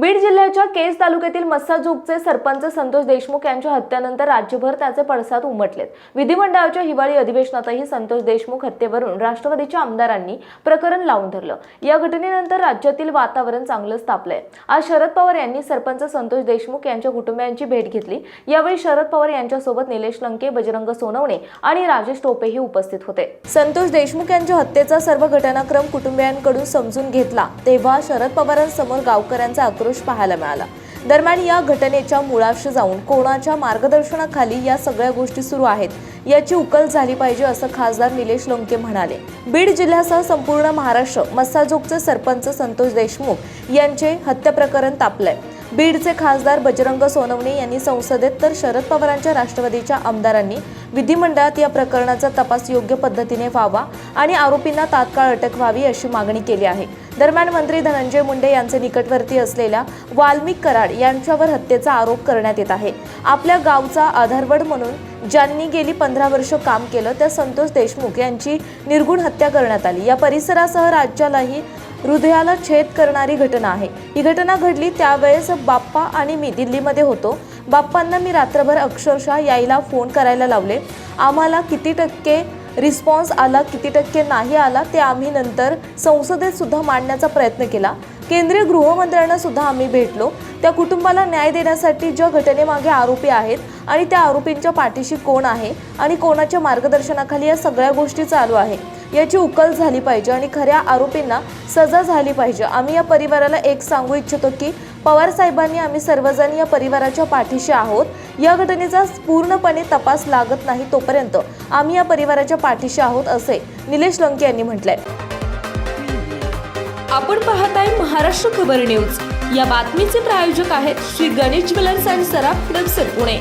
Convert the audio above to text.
बीड जिल्ह्याच्या केज तालुक्यातील मस्साजोगचे सरपंच संतोष देशमुख यांच्या हत्येनंतर राज्यभर त्याचे पडसाद उमटलेत. विधिमंडळाच्या हिवाळी अधिवेशनातही संतोष देशमुख हत्येवरून राष्ट्रवादीच्या आमदारांनी प्रकरण लावून धरलं. या घटनेनंतर राज्यातील वातावरण चांगलंच तापलंय. आज शरद पवार यांनी सरपंच संतोष देशमुख यांच्या कुटुंबियांची भेट घेतली. यावेळी शरद पवार यांच्यासोबत निलेश लंके बजरंग सोनवणे आणि राजेश टोपेही उपस्थित होते. संतोष देशमुख यांच्या हत्येचा सर्व घटनाक्रम कुटुंबियांकडून समजून घेतला. तेव्हा शरद पवारांसमोर गावकऱ्यांचा आक्रोश पाहायला मिळाला. दरम्यान या घटनेच्या मुळाशी जाऊन कोणाच्या मार्गदर्शनाखाली या सगळ्या गोष्टी सुरू आहेत याची उकल झाली पाहिजे असं खासदार निलेश लोंके म्हणाले. बीड जिल्ह्यासह संपूर्ण महाराष्ट्र मस्साजोगचे सरपंच संतोष देशमुख यांचे हत्या प्रकरण तापलंय. बीडचे खासदार बजरंग सोनवणे यांनी संसदेत तर शरद पवारांच्या राष्ट्रवादीच्या आमदारांनी विधिमंडळात या प्रकरणाचा तपास योग्य पद्धतीने व्हावा आणि आरोपींना तात्काळ अटक व्हावी अशी मागणी केली आहे. दरम्यान मंत्री धनंजय मुंडे यांचे निकटवर्ती असलेल्या वाल्मिक कराड यांच्यावर हत्येचा आरोप करण्यात येत आहे. आपल्या गावचा आधारवड म्हणून ज्यांनी गेली पंधरा वर्ष काम केलं त्या संतोष देशमुख यांची निर्गुण हत्या करण्यात आली. या परिसरासह राज्यालाही हृदयाला छेद करणारी घटना आहे. ही घटना घडली त्यावेळेस बाप्पा आणि मी दिल्लीमध्ये होतो. बाप्पांना मी रात्रभर अक्षरशः यायला फोन करायला लावले. आम्हाला किती टक्के रिस्पॉन्स आला किती टक्के नाही आला ते आम्ही नंतर संसदेत सुद्धा मांडण्याचा प्रयत्न केला. केंद्रीय गृहमंत्र्यांना सुद्धा आम्ही भेटलो. त्या कुटुंबाला न्याय देण्यासाठी ज्या घटनेमागे आरोपी आहेत आणि त्या आरोपींच्या पाठीशी कोण आहे आणि कोणाच्या मार्गदर्शनाखाली या सगळ्या गोष्टी चालू आहे याची उकल झाली पाहिजे आणि खऱ्या आरोपींना सजा झाली पाहिजे. आम्ही या परिवाराला एक सांगू इच्छितो की पवार साहेबांनी आम्ही सर्वजण या परिवाराच्या पाठीशी आहोत. या घटनेचा पूर्णपणे तपास लागत नाही तोपर्यंत आम्ही या परिवाराच्या पाठीशी आहोत असे निलेश लंके यांनी म्हटलंय. आपण पाहत आहे महाराष्ट्र खबर न्यूज. या बातमीचे प्रायोजक आहेत श्री गणेश ज्वेलर्स अँड सराफ हडपसर पुणे.